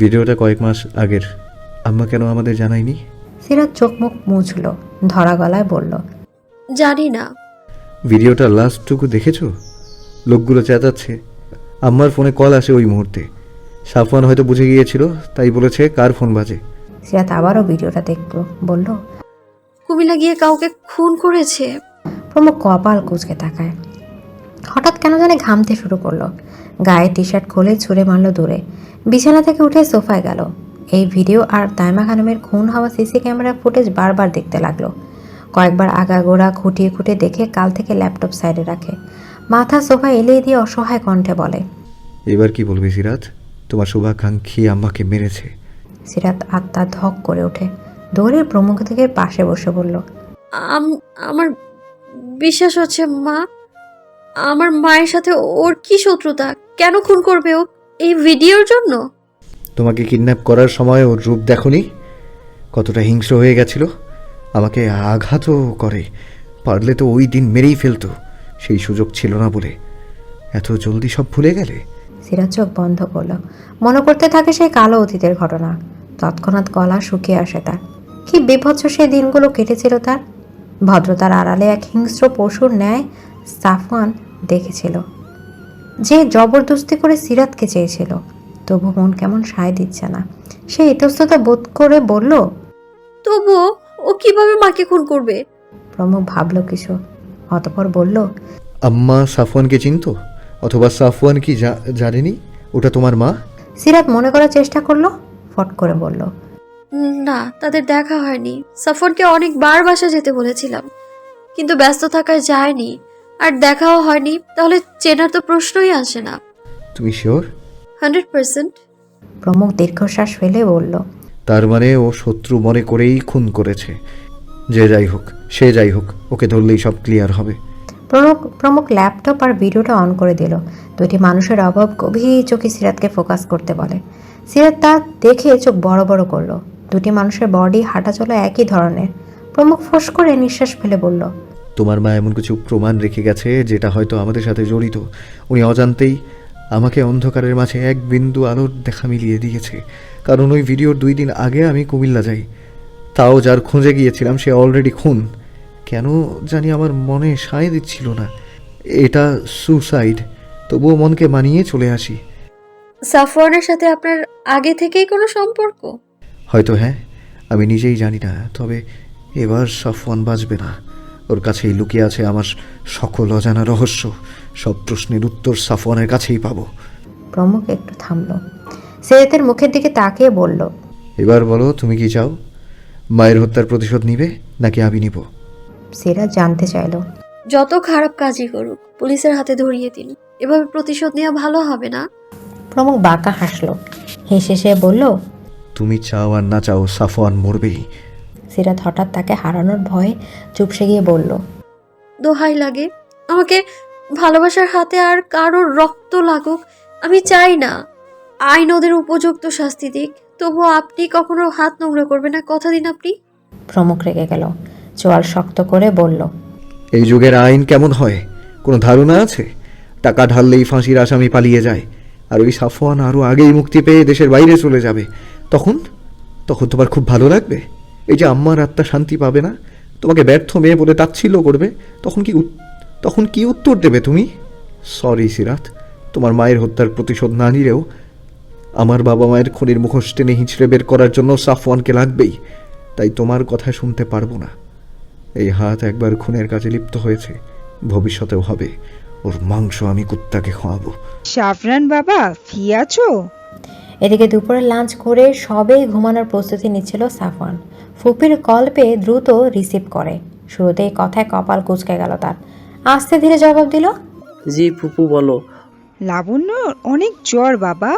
ভিডিওটা কয়েক মাস আগের। আম্মা কেন আমাদের জানায়নি? সিরাত চোখ মুখ মুছল ধরা গলায় বলল জানি না। ভিডিওটা লাস্টটুকু দেখেছ? লোকগুলো চেঁচাচ্ছে। আম্মার ফোনে কল আসে ওই মুহূর্তে। সাফওয়ান হয়তো বুঝে গিয়েছিল তাই বলেছে কার ফোন বাজে? সিরাত আবারও ভিডিওটা দেখল বলল কুমিল্লা গিয়ে কাউকে খুন করেছে? প্রমুখ কপাল কুচকে তাকায়। হঠাৎ কেন জানে ঘামতে শুরু করল। গায়ে টি শার্ট খুলে ছুঁড়ে মারলো দূরে। বিছানা থেকে উঠে সোফায় গেল। এই ভিডিও আর তাইমা খানমের খুন হওয়া সিসি ক্যামেরা ফুটেজ বারবার দেখতে লাগল। কয়েকবার আগাগোড়া খুঁটিয়ে খুঁটে দেখে কাল থেকে ল্যাপটপ সাইডে রাখে। মাথা সোফা এলিয়ে দিয়ে অসহায় কণ্ঠে বলে এবার কি বলবি সিরাত? তোমার শুভাকাঙ্ক্ষী আম্মাকে মেরেছে। সিরাত আত্মা ধক করে ওঠে। দৌড়ে প্রমুখ থেকে পাশে বসে বলল আম- আমার বিশ্বাস হচ্ছে মা আমার মায়ের সাথে ওর কি শত্রুতা? কেন খুন করবে ও এই ভিডিওর জন্য? তোমাকে কিডন্যাপ করার সময় ওর রূপ দেখনি? কতটা হিংস্র হয়ে গেছিল। আমাকে আঘাতও করে। পারলে তো ওই দিন মেরেই ফেলতো। সেই সুযোগ ছিল না বলে। এত জলদি সব ভুলে গেলে? সিরাজ চোখ বন্ধ করল। মনে করতে থাকে সেই কালো অতীতের ঘটনা। তৎক্ষণাৎ গলা শুকিয়ে আসে তার। কি বিভৎস সেই দিনগুলো কেটেছিল তার। ভদ্রতার আড়ালে এক হিংস্র পশুর ন্যায় সাফওয়ান দেখেছিল। যে জবরদস্তি করে সিরাতকে চেয়েছিল তবু মন কেমন সায় দিচ্ছে না। সে ইতস্ততা বোধ করে বলল তবুও ও কীভাবে মাকে খুন করবে? প্রমুখ ভাবল কিছু। অতপর বলল আম্মা সাফওয়ানকে চিনতো? অথবা সাফওয়ান কি জানেনি? ওটা তোমার মা? সিরাত মনে করার চেষ্টা করল ফট করে বলল না তাদের দেখা হয়নি। সাফরকে অনেকবার বাসা যেতে বলেছিলাম। কিন্তু ব্যস্ত থাকায় যায়নি। আর দেখাও হয়নি তাহলে চেনার তো প্রশ্নই আসে না। তুমি শিওর হান্ড্রেড পার্সেন্ট। প্রমুখ দীর্ঘশ্বাস ফেলে বলল তার মানে ও শত্রু মনে করেই খুন করেছে। যে যাই হোক সে যাই হোক ওকে ধরলেই সব ক্লিয়ার হবে। প্রমুখ প্রমুখ ল্যাপটপ আর ভিডিওটা অন করে দিল। দুটি মানুষের অভাব গভীর চোখে সিরাতকে ফোকাস করতে বলে। সিরাত তা দেখে চোখ বড় বড় করল। দুটি মানুষের বডি হাঁটাচলা একই ধরনের। প্রমুখ ফোঁস করে নিঃশ্বাস ফেলে বলল তোমার মা এমন কিছু প্রমাণ রেখে গেছে যেটা হয়তো আমাদের সাথে জড়িত। উনি অজান্তেই আমাকে অন্ধকারের মাঝে এক বিন্দু আলোর দেখা মিলিয়ে দিয়েছে। কারণ ওই ভিডিওর দুই দিন আগে আমি কুমিল্লা যাই। তাও যার খুঁজে গিয়েছিলাম সে অলরেডি খুন। কেন জানি আমার মনে সায় দিচ্ছিল না। এটা সুসাইড তবুও মনকে মানিয়ে চলে আসি। সাফওয়ানের সাথে আপনার আগে থেকেই কোনো সম্পর্ক? হয়তো হ্যাঁ আমি নিজেই জানি না তবে এবার সাফওয়ান বাঁচবে না। ওর কাছেই লুকিয়ে আছে আমার সকল অজানা রহস্য। সব প্রশ্নের উত্তর সাফওয়ানের কাছেই পাবো। প্রমুখ একটু থামল। সিরাতের মুখের দিকে তাকিয়ে বলল এবার বলো তুমি কি চাও? মায়ের হত্যার প্রতিশোধ নিবে নাকি আমি নিব? সিরাত জানতে চাইলো। যত খারাপ কাজই করুক পুলিশের হাতে ধরিয়ে দিন এভাবে প্রতিশোধ নেওয়া ভালো হবে না? প্রমুখ বাঁকা হাসলো। হেসে সে বলল তুমি চাও আর না চাও সাফওয়ান মরবেই। সিরাত হঠাৎ তাকে হারানোর ভয়ে চুপসে গিয়ে বলল দোহাই লাগে। আমাকে ভালোবাসার হাতে আর কারোর রক্ত লাগুক আমি চাই না। আইন ওদের উপযুক্ত শাস্তি দিক তবুও আপনি কখনো হাত নোংরা করবেন না কথা দিন আপনি। প্রমুখ রেগে গেল চোয়াল শক্ত করে বলল এই যুগের আইন কেমন হয়? কোনো ধারণা আছে? টাকা ঢাললেই ফাঁসির আসামি পালিয়ে যায় আর ওই সাফওয়ান আরও আগেই মুক্তি পেয়ে দেশের বাইরে চলে যাবে। তখন? তখন তোমার খুব ভালো লাগবে। এই যে আম্মার আত্মা শান্তি পাবে না তোমাকে ব্যর্থ মেয়ে বলে তাচ্ছিল্য করবে তখন কি তখন কি উত্তর দেবে তুমি? সরি সিরাত তোমার মায়ের হত্যার প্রতিশোধ না নিলেও আমার বাবা মায়ের খুনির মুখোশ টেনে হিঁচড়ে বের করার জন্য সাফওয়ানকে লাগবেই তাই তোমার কথা শুনতে পারব না। এই হাত একবার খুনের কাজে লিপ্ত হয়েছে ভবিষ্যতেও হবে ওর মাংস আমি কুত্তাকে খাওয়াবো সাফরান বাবা ফি আছো? এদিকে দুপুরে লাঞ্চ করে সবেই ঘুমানোর প্রস্তুতি নিচ্ছিল সাফওয়ান। ফুপির কল পেয়ে দ্রুত রিসিভ করে। শুরুতেই কথায় কপাল কুচকে গেল তার। আস্তে ধীরে জবাব দিল জি ফুপু বলো। লাবণ্য অনেক জ্বর বাবা।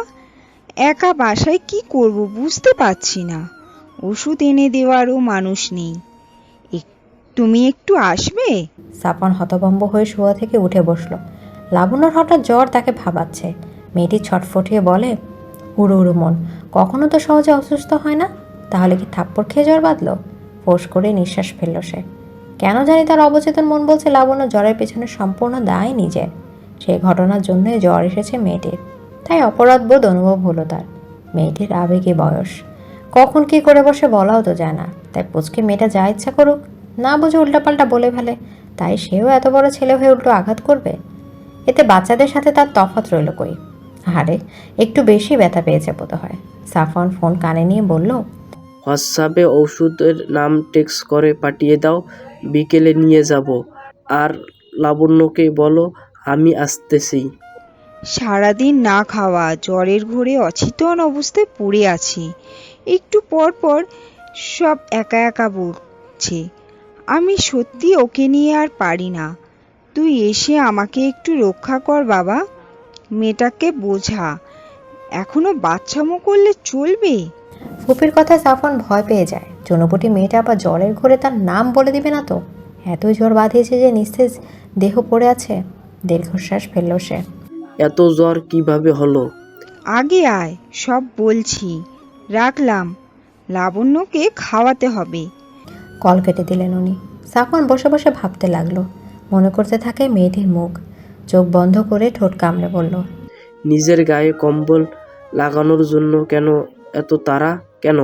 একা বাসায় কি করব বুঝতে পারছি না। ওষুধ এনে দেওয়ারও মানুষ নেই। তুমি একটু আসবে? সাফওয়ান হতভম্ব হয়ে শোয়া থেকে উঠে বসল। লাবণ্যর হঠাৎ জ্বর তাকে ভাবাচ্ছে। মেয়েটি ছটফটিয়ে বলে উড়ো উড়ো মন। কখনো তো সহজে অসুস্থ হয় না? তাহলে কি থাপ্পড় খেয়ে জ্বর বাঁধলো? ফোঁস করে নিঃশ্বাস ফেলল সে। কেন জানি তার অবচেতন মন বলছে লাবণ্য জ্বরের পেছনে সম্পূর্ণ দায় নিজের সেই ঘটনার জন্যই জ্বর এসেছে মেয়েটির। তাই অপরাধ বোধ অনুভব হলো তার। মেয়েটির আবেগে বয়স। কখন কি করে বসে বলাও তো যায় না। তাই পুচকে মেয়েটা যা ইচ্ছা করুক। না বুঝে উল্টাপাল্টা বলে ফেলে। তাই সেও এত বড় ছেলে হয়ে উল্টো আঘাত করবে? এতে বাচ্চাদের সাথে তার তফাৎ রইল কই? আরে, একটু বেশি ব্যথা পেয়েছে বোধ হয় সাফন ফোন কানে নিয়ে বলল হোয়াটসঅ্যাপে ওষুধের নাম টেক্সট করে পাঠিয়ে দাও, বিকেলে নিয়ে যাব। আর লাবণ্যকে বলো, আমি আসতেছি। সারাদিন না খাওয়া, জ্বরের ঘোরে অচেতন অবস্থায় পড়ে আছি। একটু পর পর সব একা একা বলছে, আমি সত্যি ওকে নিয়ে আর পারি না। তুই এসে আমাকে একটু রক্ষা কর বাবা। মেয়েটাকে বোঝা। এখনও বাচ্চামো করলে চলবে? ফুপির কথায় সাফন ভয় পেয়ে যায়। চুনোপুটি মেয়েটা আবার জ্বরের ঘরে তার নাম বলে দিবে না তো? এতই জ্বর বাঁধিয়েছে যে নিস্তেজ দেহ পড়ে আছে। দীর্ঘশ্বাস ফেলল সে। এত জ্বর কীভাবে হলো? আগে আয় সব বলছি। রাখলাম। লাবণ্যকে খাওয়াতে হবে। কল কেটে দিলেন উনি। সাফন বসে বসে ভাবতে লাগল। মনে করতে থাকে মেয়েটির মুখ। চোখ বন্ধ করে ঠোঁট কামড়ে বলল নিজের গায়ে কম্বল লাগানোর জন্য কেন এত তারা কেন?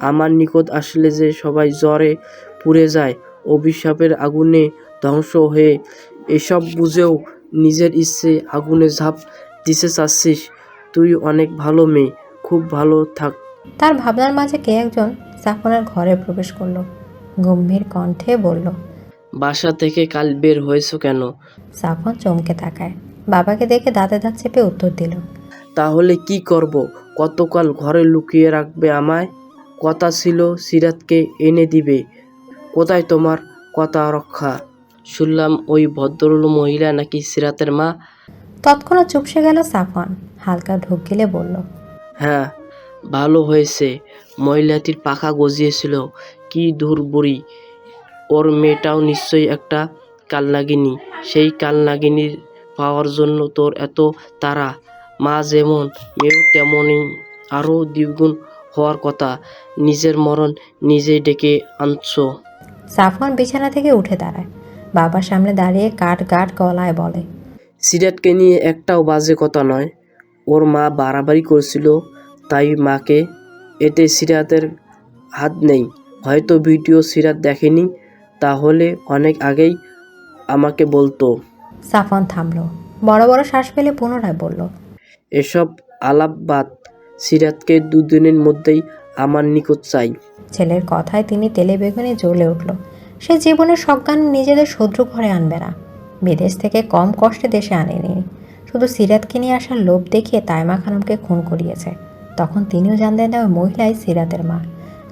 আমার নিকট আসলে যে সবাই জ্বরে পুড়ে যায় অভিশাপের আগুনে ধ্বংস হয়ে এসব বুঝেও নিজের ইচ্ছে আগুনে ঝাঁপ দিতে চাচ্ছিস। তুই অনেক ভালো মেয়ে খুব ভালো থাক। তার ভাবনার মাঝে কে একজন সাফনের ঘরে প্রবেশ করল গম্ভীর কণ্ঠে বলল বাসা থেকে কাল বের হয়েছো কেন? সাফন চমকে তাকায়। বাবাকে দেখে দাঁতে দাঁত চেপে উত্তর দিল তাহলে কি করব? কতকাল ঘরে লুকিয়ে রাখবে আমায়? কথা ছিল সিরাতকে এনে দিবে। কোথায় তোমার কথা রক্ষা? শুনলাম ওই ভদ্রলোক মহিলা নাকি সিরাতের মা। তৎক্ষণাৎ চুপসে গেল সাফন হালকা ঢুক গেলে বলল হ্যাঁ ভালো হয়েছে। মহিলাটির পাখা গজিয়েছিল। কি দূর বুড়ি। ওর মেয়েটাও নিশ্চয়ই একটা কালনাগিনী। সেই কালনাগিনীর পাওয়ার জন্য তোর এত তারা মা যেমন মেয়েও তেমনই আরও দ্বিগুণ হওয়ার কথা। নিজের মরণ নিজেই ডেকে আনছো। সাফন বিছানা থেকে উঠে দাঁড়ায়। বাবার সামনে দাঁড়িয়ে কাঠ গাট গলায় বলে সিরাতকে নিয়ে একটাও বাজে কথা নয়। ওর মা বাড়াবাড়ি করছিল তাই মাকে এতে সিরাতের হাত নেই। হয়তো ভিডিও সিরাত দেখেনি তাহলে অনেক আগেই আমাকে বলতো। সাফন থামলো। বড় বড় শ্বাস ফেলে পুনরায় বলল এসব আলাপ বাদ, সিরাতকে দুদিনের মধ্যেই আমার নিকট চাই। ছেলের কথায় তিনি তেলে বেগুনে জ্বলে উঠল। সে জীবনের সজ্ঞান নিজেদের শত্রু ঘরে আনবে না। বিদেশ থেকে কম কষ্টে দেশে আনেনি। শুধু সিরাতকে নিয়ে আসার লোভ দেখিয়ে তাইমা খানমকে খুন করিয়েছে। তখন তিনিও জানতেন না ওই মহিলাই সিরাতের মা।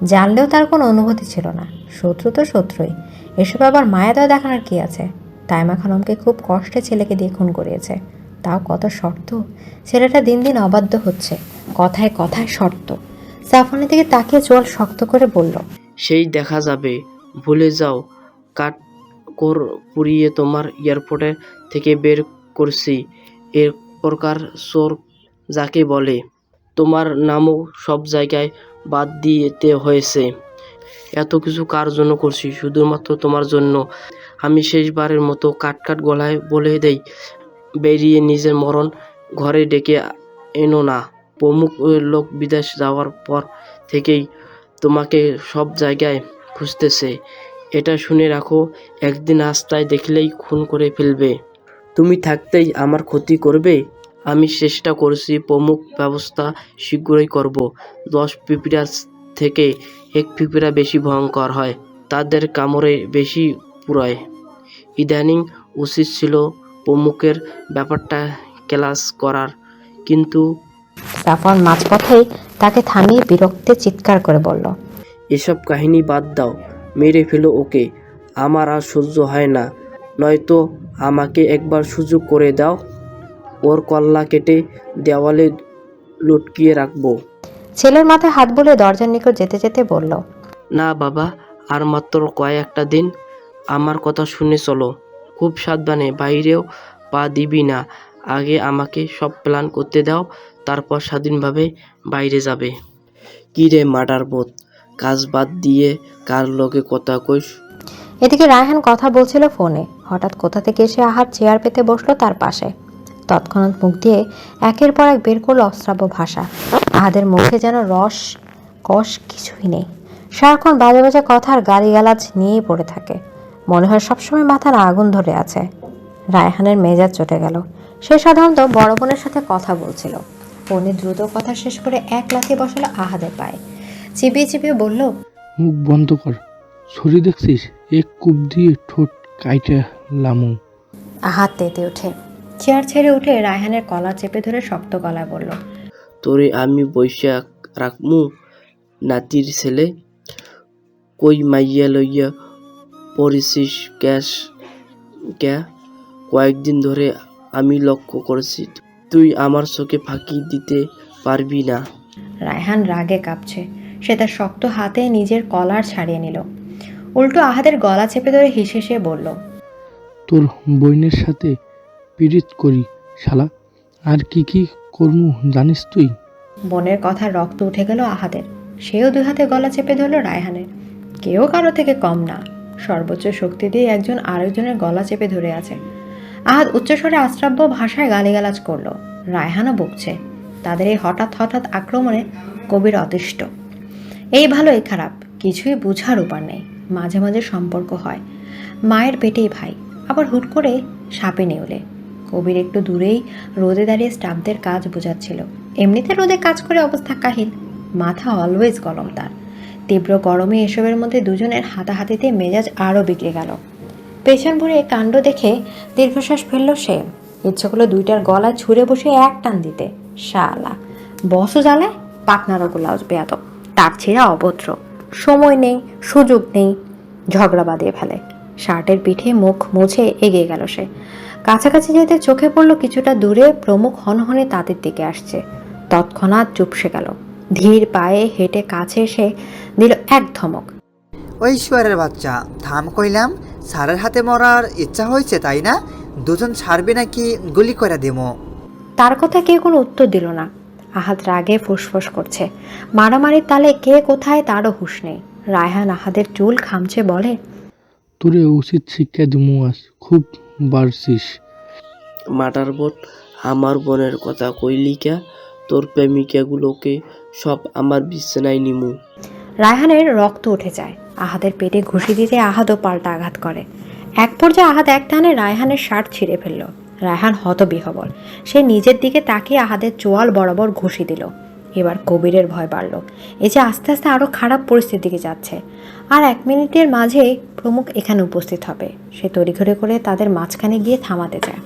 জানলেও তার কোনো অনুভূতি ছিল না। শত্রু তো শত্রুই। এসব আবার মায়া মায়াদয় দেখানোর কি আছে? তাইমা খানমকে খুব কষ্টে ছেলেকে দিয়ে খুন করিয়েছে। তাও কত শর্ত? ছেলেটা দিন দিন অবাধ্য হচ্ছে। কথায় কথায় শর্ত। সাফনের দিকে তাকিয়ে চোয়াল শক্ত করে বলল, সেই দেখা যাবে। ভুলে যাও। কাঠ কোর পুড়িয়ে তোমার এয়ারপোর্টে থেকে বের করছি। এর প্রকার চোর যাকে বলে। তোমার নামও সব জায়গায় বাদ দিতে হয়েছে। এত কিছু কার জন্য করছি? শুধুমাত্র তোমার জন্য। আমি শেষবারের মতো কাট কাট গলায় বলে দেই। বেরিয়ে নিজের মরণ ঘরে ডেকে এনো না। প্রমুখ লোক বিদেশ যাওয়ার পর থেকেই তোমাকে সব জায়গায় খুঁজতেছে। এটা শুনে রাখো, একদিন রাস্তায় দেখলেই খুন করে ফেলবে। তুমি থাকতেই আমার ক্ষতি করবে। আমি চেষ্টা করছি, প্রমুখ ব্যবস্থা শীঘ্রই করব। দশ পিঁপড়ার থেকে এক পিঁপড়া বেশি ভয়ঙ্কর হয়, তাদের কামড়ে বেশি পুরোয় ইদানিং উচিত ছিল প্রমুখের ব্যাপারটা ক্লাস করার। কিন্তু সাফন মাঝপথেই তাকে থামিয়ে বিরক্তে চিৎকার করে বলল এসব কাহিনী বাদ দাও মেরে ফেলো ওকে। আমার আর সহ্য হয় না। নয়তো আমাকে একবার সুযোগ করে দাও। ওর কল্লা কেটে দেওয়ালে লটকিয়ে রাখব। ছেলের মাথায় হাত বলে দরজার নিকট যেতে যেতে বলল না বাবা আর মাত্র কয়েকটা দিন। আমার কথা শুনে চলো। খুব সাবধানে বাইরেও পা দিবি না। আগে আমাকে সব প্ল্যান করতে দাও তারপর স্বাধীনভাবে বাইরে যাবে। কী রে মার্ডার বোধ কাজ বাদ দিয়ে কার লোকে কথা কইস? এদিকে রায়হান কথা বলছিল ফোনে। হঠাৎ কোথা থেকে এসে আহার চেয়ার পেতে বসল তার পাশে। তৎক্ষণাৎ মুখ দিয়ে একের পর এক বের করল অশ্রাব্য ভাষা। আহাদের মুখে যেন রস কষ কিছুই নেই। সারাক্ষণ বাজে বাজে কথার আর গালিগালাজ নিয়েই পড়ে থাকে। মনে হয় সবসময় মাথার আগুন ধরে আছে। রায়হানের মেজাজ চটে গেল। সে সাধারণত বড় বোনের সাথে কথা বলছিল। পনি দ্রুত কথা শেষ করে এক লাথি বসালো আহাদের পায়ে। চিপিয়ে চিপিয়ে বলল মুখ বন্ধ কর। ছড়ি দেখছিস? এক কূপ দিয়ে ঠোঁট কাইটা লামু। আহাত তেতে ওঠে। চেয়ার ছেড়ে উঠে রায়হানের কলা চেপে ধরে শক্ত গলায় বলল তোরে আমি বৈশাখ রাখমু নাতির ছেলে। কই মাইয়া লইয়া পড়েছিস ক্যাশ? ক্যা? কয়েকদিন ধরে আমি লক্ষ্য করেছি তুই আমার চোখে ফাঁকি দিতে পারবি না। রায়হান রাগে কাঁপছে। সে তার শক্ত হাতে নিজের কলার ছাড়িয়ে নিল। উল্টো আহাদের গলা চেপে ধরে হেসে হেসে বলল তোর বইনের সাথে পীড়িত করি শালা। আর কি কি করমু জানিস তুই? বোনের কথা রক্ত উঠে গেল আহাদের সেও দুই হাতে গলা চেপে ধরল রায়হানের। কেউ কারও থেকে কম না। সর্বোচ্চ শক্তি দিয়ে একজন আরেকজনের গলা চেপে ধরে আছে। আহাদ উচ্চস্বরে আশ্রাব্য ভাষায় গালিগালাজ করল। রায়হানও বকছে। তাদের এই হঠাৎ হঠাৎ আক্রমণে কবির অতিষ্ঠ। এই ভালো এই খারাপ, কিছুই বুঝার উপার নেই। মাঝে মাঝে সম্পর্ক হয়। মায়ের পেটেই ভাই, আবার হুট করে সাপে নেউলে। কবির একটু দূরেই রোদে দাঁড়িয়ে স্টাফদের কাজ বোঝাচ্ছিল। এমনিতে রোদে কাজ করে অবস্থা কাহিল। মাথা অলওয়েজ গরম তার। তীব্র গরমে এসবের মধ্যে দুজনের হাতাহাতিতে মেজাজ আরও বিগড়ে গেল। পেছন ভরে কাণ্ড দেখে দীর্ঘশ্বাস ফেলল সে। ইচ্ছে করল দুইটার গলা ছুঁড়ে বসে এক টান দিতে। শালা, বসও জ্বালায় পাকনারও ব্লাউজ বেয়াত তার ছেঁড়া অভদ্র। সময় নেই, সুযোগ নেই। ঝগড়া বাঁধিয়ে ফেলে। শার্টের পিঠে মুখ মুছে এগিয়ে গেল সে। কাছাকাছি যেতে চোখে পড়ল কিছুটা দূরে প্রমুখ হনহনে তাদের দিকে আসছে। তৎক্ষণাৎ চুপসে গেল। ধীর পায়ে হেঁটে কাছে এসে দিল এক ধমক। ওই শুয়ারের বাচ্চা থাম কইলাম স্যারের হাতে মরার ইচ্ছা হয়েছে তাই না? দুজন ছাড়বে নাকি গুলি করে দেবো? তার কথা কেউ কোনো উত্তর দিল না। আহাত রাগে ফুসফুস করছে। মারামারির তালে কে কোথায় তারও হুঁশ নেই। রায়হান আহাদের চুল খামছে বলে তোরে উচিত শিক্ষা দিমু আজ খুব বাড়ছিস। মাটার বোন আমার বোনের কথা কইলি কা? তোর প্রেমিকাগুলোকে সব আমার বিছানায় নিমু। রায়হানের রক্ত উঠে যায়। আহাদের পেটে ঘুষি দিতে আহাদও পাল্টা আঘাত করে। এক পর্যায়ে আহাদ এক টানে রায়হানের শার্ট ছিঁড়ে ফেলল। রায়হান হতবিহবল। সে নিজের দিকে তাকিয়ে আহাদের চোয়াল বরাবর ঘুষি দিল। এবার কবিরের ভয় বাড়ল। এই যে আস্তে আস্তে আরও খারাপ পরিস্থিতির দিকে যাচ্ছে। আর এক মিনিটের মাঝেই প্রমুখ এখানে উপস্থিত হবে। সে তড়িঘড়ি করে তাদের মাঝখানে গিয়ে থামাতে চায়।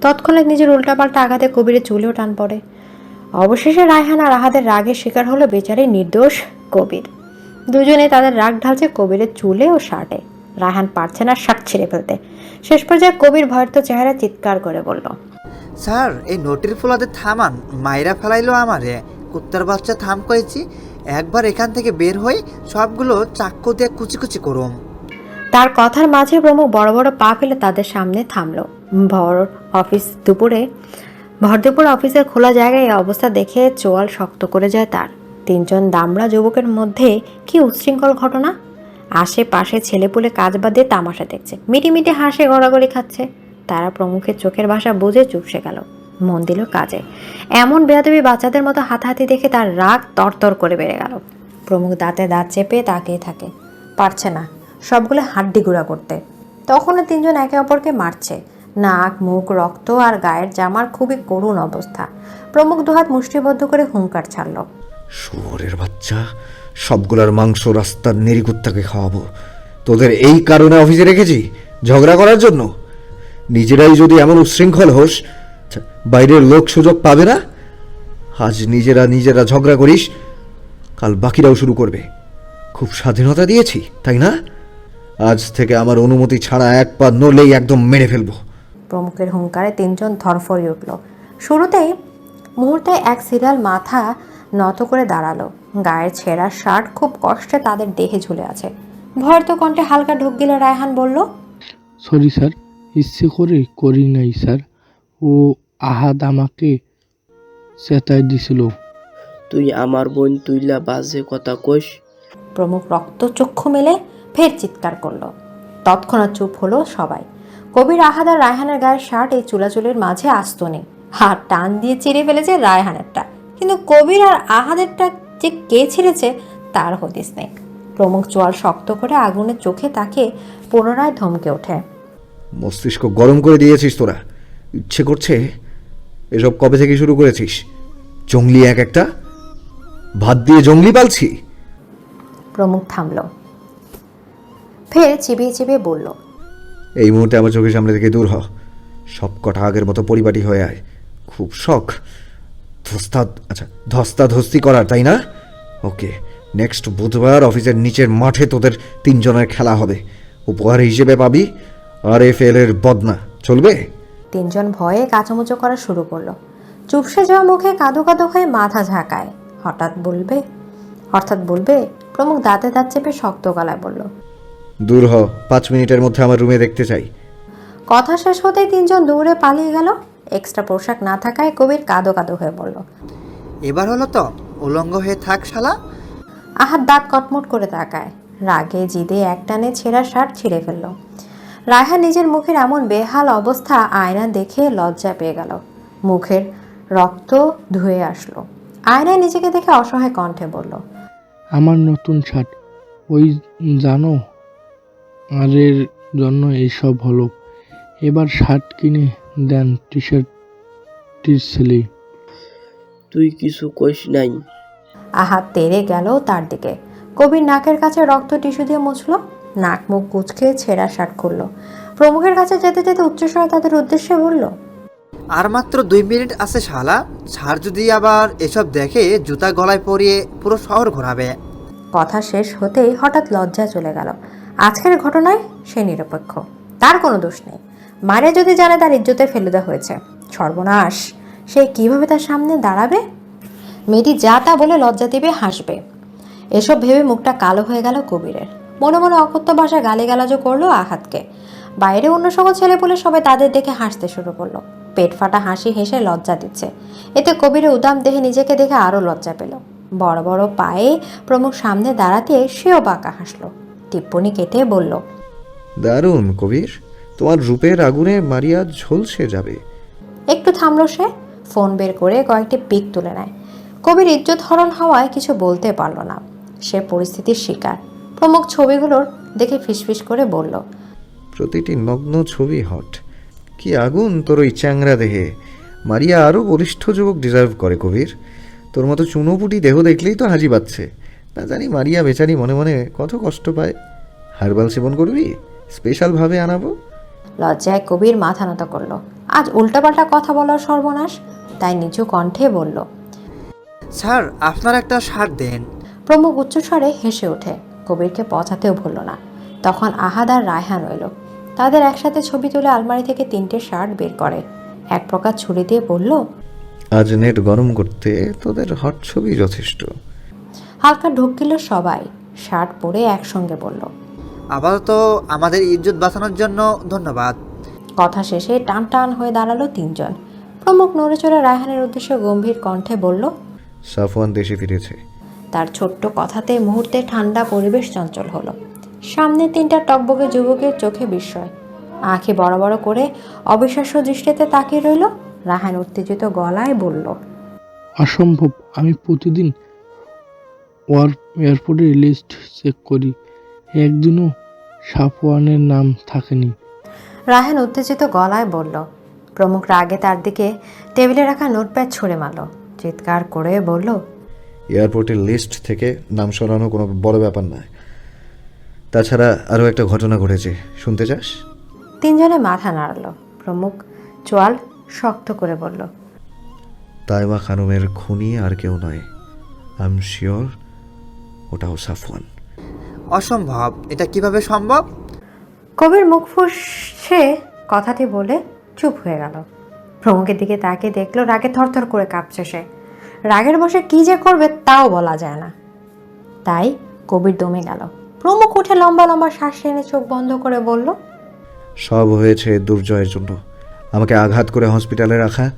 তৎক্ষণাৎ নিজের উল্টাপাল্টা আঘাতে কবিরের চুলেও টান পড়ে। অবশেষে রায়হান আর আহাদের রাগের শিকার হলো বেচারি নির্দোষ কবির। দুজনে তাদের রাগ ঢালছে কবিরের চুলে ও শার্টে। রায়হান পারছে না শার্ট ছিঁড়ে ফেলতে। শেষ পর্যায়ে কবির ভয়ত চেহারা চিৎকার করে বলল স্যার এই নোটির ফোলাতে থামান মায়েরা ফেলাইলো আমারে। কুত্তার বাচ্চা থাম কয়েছি একবার এখান থেকে বের হই সবগুলো চাক্কু দিয়ে কুচি কুচি করুম। তার কথার মাঝে প্রমুখ বড় বড় পা ফেলে তাদের সামনে থামলো। ভর অফিস দুপুরে ভর দুপুর অফিসের খোলা জায়গায় এই অবস্থা দেখে চোয়াল শক্ত করে যায় তার। তিনজন দামড়া যুবকের মধ্যে কি উচ্ছৃঙ্খল ঘটনা? আশেপাশে ছেলেপুলে কাজ বাদে তামাশা দেখছে। মিটিমিটি হাসে গড়াগড়ি খাচ্ছে। তারা প্রমুখের চোখের ভাষা বুঝে চুপসে গেল। মন দিল কাজে। এমন বেয়াদবি বাচ্চাদের মতো হাতাহাতি দেখে তার রাগ তরতর করে বেড়ে গেল। প্রমুখ দাঁতে দাঁত চেপে তাকিয়ে থাকে। পারছে না সবগুলো হাড্ডি গুঁড়া করতে। তখনও তিনজন একে অপরকে মারছে। নাক, মুখ, রক্ত আর গায়ের জামার খুবই করুণ অবস্থা। প্রমুখ দুহাত মুষ্টিবদ্ধ করে হুঙ্কার ছাড়ল। শুয়োরের বাচ্চা, সবগুলার মাংস রাস্তার নেরিকুত্তাকে খাওয়াবো। তোদের এই কারণে অফিসে রেখেছি, ঝগড়া করার জন্য। নিজেরাই যদি এমন উচ্ছৃঙ্খল হোস বাইরের লোক সুযোগ পাবে না? আজ নিজেরা নিজেরা ঝগড়া করিস, কাল বাকিরাও শুরু করবে। খুব স্বাধীনতা দিয়েছি, তাই না? আজ থেকে আমার অনুমতি ছাড়া এক পা নড়লেই একদম মেরে ফেলব। প্রমুখের হুঙ্কারে তিনজন ধরফরিয়ে উঠল। শুরুতেই মুহূর্তে এক সিরিয়াল মাথা নত করে দাঁড়াল। গায়ের ছেঁড়া শার্ট খুব কষ্টে তাদের দেহে ঝুলে আছে। ভয়ত কণ্ঠে হালকা ঢুক গেলে রায়হান বলল সরি স্যার ইচ্ছে করে করি নাই স্যার ও আহাদ আমাকে চেতাই দিছিল। তুই আমার বোন তুইলা বাজে কথা কইস? প্রমুখ রক্ত চক্ষু মেলে ফের চিৎকার করল। তৎক্ষণাৎ চুপ হলো সবাই। কবির আহাদ আর রায়হানের গায়ের শার্ট এই চুলাচুলির মাঝে আসত নেই। হাত টান দিয়ে চিড়ে ফেলেছে রায়হানেরটা। কিন্তু কবির আর আহাদেরটা যে কে ছিঁড়েছে তার হদিস নেই। প্রমুখ চোয়াল শক্ত করে আগুনের চোখে তাকে পুনরায় ধমকে ওঠে। মস্তিষ্ক গরম করে দিয়েছিস তোরা। ইচ্ছে করছে এসব কবে থেকে শুরু করেছিস? জঙ্গলি এক একটা? ভাত দিয়ে জঙ্গলি পালছি? প্রমুখ থামল। ফের চিবিয়ে চিবিয়ে বলল এই মুহূর্তে আমার চোখের সামনে থেকে দূর হ। সব কটা আগের মতো পরিপাটি হয়ে আয়। খুব শখ। ধস্তা আচ্ছা ধস্তা ধস্তি করার, তাই না? ওকে, নেক্সট বুধবার অফিসের নিচের মাঠে তোদের তিনজনের খেলা হবে। উপহার হিসেবে পাবি আর এফ এল এর বদনা। চলবে? তিনজন ভয়ে কাচামুচো করা শুরু করল। চুপসে যাওয়া মুখে কাদো কাদো হয়ে মাথা ঝাঁকায়। হঠাৎ বলবে অর্থাৎ বলবে, প্রমুখ দাঁতে দাঁত চেপে শক্ত গলায় বলল দূর হ পাঁচ মিনিটের মধ্যে আমার রুমে দেখতে চাই। কথা শেষ হতেই তিনজন দৌড়ে পালিয়ে গেল। এক্সট্রা পোশাক না থাকায় কবির কাদো কাদো হয়ে বলল এবার হলো তো উলঙ্গ হয়ে থাক শালা। আহাত দাঁত কটমট করে তাকায়। রাগে জিদে একটানে ছেঁড়া শার্ট ছিঁড়ে ফেলল। রায়হা নিজের মুখের এমন বেহাল অবস্থা আয়না দেখে লজ্জা পেয়ে গেল। মুখের রক্ত ধুয়ে আসলো। আয়নায় নিজেকে দেখে অসহায় কণ্ঠে বলল আমার নতুন শার্ট ওই জানো? আরের জন্য এইসব হলো। এবার শার্ট কিনে দেন টি শার্টটির ছেলে। তুই কিছু কইস নাই। আহাত তেরে গেল তার দিকে। কবির নাকের কাছে রক্ত টিস্যু দিয়ে মুছলো নাক মুখ কুচকে ছেঁড়া শার্ট করল প্রমুখের কাছে যেতে যেতে উচ্চস্বরে তাদের উদ্দেশ্যে বলল আর মাত্র দুই মিনিট আছে শালা ছাড় যদি আবার এসব দেখে জুতা গলায় পরিয়ে পুরো শহর ঘোরাবে। কথা শেষ হতেই হঠাৎ লজ্জা চলে গেল। আজকের ঘটনায় সে নিরপেক্ষ। তার কোনো দোষ নেই। মারে যদি জানে তার ইজ্জতে ফেলুদা হয়েছে। সর্বনাশ। সে কীভাবে তার সামনে দাঁড়াবে? মেয়েটি যা তা বলে লজ্জা দিবে, হাসবে। এসব ভেবে মুখটা কালো হয়ে গেল কবিরের। মনে মনে অকথ্য ভাষায় গালিগালাজও করল আহাতকে। বাইরে অন্য সকল ছেলে বলে সবাই তাদের দেখে হাসতে শুরু করল। পেট ফাটা হাসি হেসে লজ্জা দিচ্ছে। এতে কবিরের উদাম দেহে নিজেকে দেখে আরও লজ্জা পেল। বড় বড় পায়ে প্রমুখ সামনে দাঁড়াতে সেও বাঁকা হাসলো। টিপ্পনি কেটে বলল দারুণ কবির। তোমার রূপের আগুনে মারিয়া ঝলসে যাবে। একটু থামলো সে ফোন বের করে কয়েকটি পিক তুলে নেয়। কবির ইজ্জত হরণ হওয়ায় কিছু বলতে পারল না। সে পরিস্থিতির শিকার। প্রমুখ ছবিগুলোর দেখে ফিসফিস করে বলল প্রতিটি নগ্ন ছবি হট। কি আগুন তোর ওই চ্যাংরা দেহে। মারিয়া আরও বলিষ্ঠ যুবক ডিজার্ভ করে কবির। তোর মতো চুনোপুটি দেহ দেখলেই তো হাজি পাচ্ছে না জানি মারিয়া বেচারি মনে মনে কত কষ্ট পায়। হার্বাল সেবন করবি? স্পেশালভাবে আনাবো? লজ্জায় কবির মাথা নত করল। আজ উল্টাপাল্টা কথা বলার সর্বনাশ তাই নিচু কণ্ঠে বলল স্যার আপনার একটা শার্ট দেন। প্রমুখ উচ্চস্বরে হেসে ওঠে। কবিরকে পচাতেও ভুলল না। তখন আহাদ আর রায়হান এলো তাদের একসাথে ছবি তুলে আলমারি থেকে তিনটে শার্ট বের করে। এক প্রকার ছুরি দিয়ে বলল আজ নেট গরম করতে তোদের হট ছবি যথেষ্ট। হালকা ঢুকিল সবাই। শার্ট পরে একসঙ্গে বলল আপাতত আমাদের ইজ্জত বাঁচানোর জন্য ধন্যবাদ। কথা শেষে টান টান হয়ে দাঁড়াল তিনজন। প্রমুখ নড়েচড়ে রায়হানের উদ্দেশ্যে গম্ভীর কণ্ঠে বলল সাফওয়ান দেশে ফিরেছে। তার ছোট্ট কথাতে মুহূর্তে ঠান্ডা পরিবেশ চঞ্চল হলো। সামনে তিনটা টকবকে যুবকের চোখে বিস্ময়। আঁখি বড় বড় করে অবিশ্বাস্য দৃষ্টিতে তাকিয়ে রইল। রাহান উত্তেজিত গলায় বলল অসম্ভব আমি প্রতিদিন ওয়ার এয়ারপোর্টের লিস্ট চেক করি। একদিনও সাফওয়ানের নাম থাকেনি। রাহান উত্তেজিত গলায় বলল প্রমুখ রাগে তার দিকে টেবিলে রাখা নোটপ্যাড ছুঁড়ে মারল। চিৎকার করে বলল এয়ারপোর্টের লিস্ট থেকে নাম সরানো কোনো বড় ব্যাপার নয়। তাছাড়া আরও একটা ঘটনা ঘটেছে। শুনতে চাস? তিনজনে মাথা নাড়ল। প্রমুখ চোয়াল শক্ত করে বলল তাইমা খানুমের খুনি আর কেউ নয়। আই এম শিওর ওটাও সাফওয়ান। অসম্ভব। এটা কীভাবে সম্ভব? কবির মুখ ফুসে কথাটি বলে চুপ হয়ে গেল। প্রমুখের দিকে তাকে দেখল রাগে থরথর করে কাঁপছে সে। রাগের বসে কি যে করবে তাও বলা যায় না। তাই কবির দমে গেল। প্রমুখ উঠে লম্বা লম্বা শ্বাস টেনে চোখ বন্ধ করে বলল সব হয়েছে দুর্জয়ের জন্য। আমাকে আঘাত করে হসপিটালে রাখা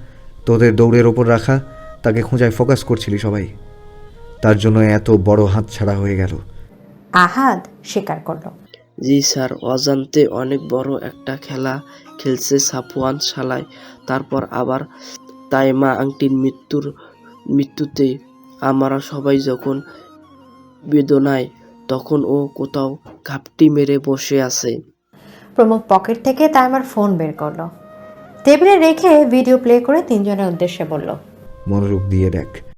তোদের দৌড়ের ওপর রাখা তাকে খোঁজায় ফোকাস করছিলি সবাই। তার জন্য এত বড় হাত ছাড়া হয়ে গেল। আহাদ স্বীকার করল। জি স্যার অজান্তে অনেক বড় একটা খেলা খেলছে সাফওয়ান শালায় তারপর আবার তাই মা আংটির মৃত্যুর মৃত্যুতে আমরা সবাই যখন বেদনায় তখন ও কোথাও ঘাপটি মেরে বসে আছে। প্রমুখ পকেট থেকে তাইমার ফোন বের করল। টেবিলে রেখে ভিডিও প্লে করে তিনজনের উদ্দেশ্যে বলল মনোযোগ দিয়ে দেখ।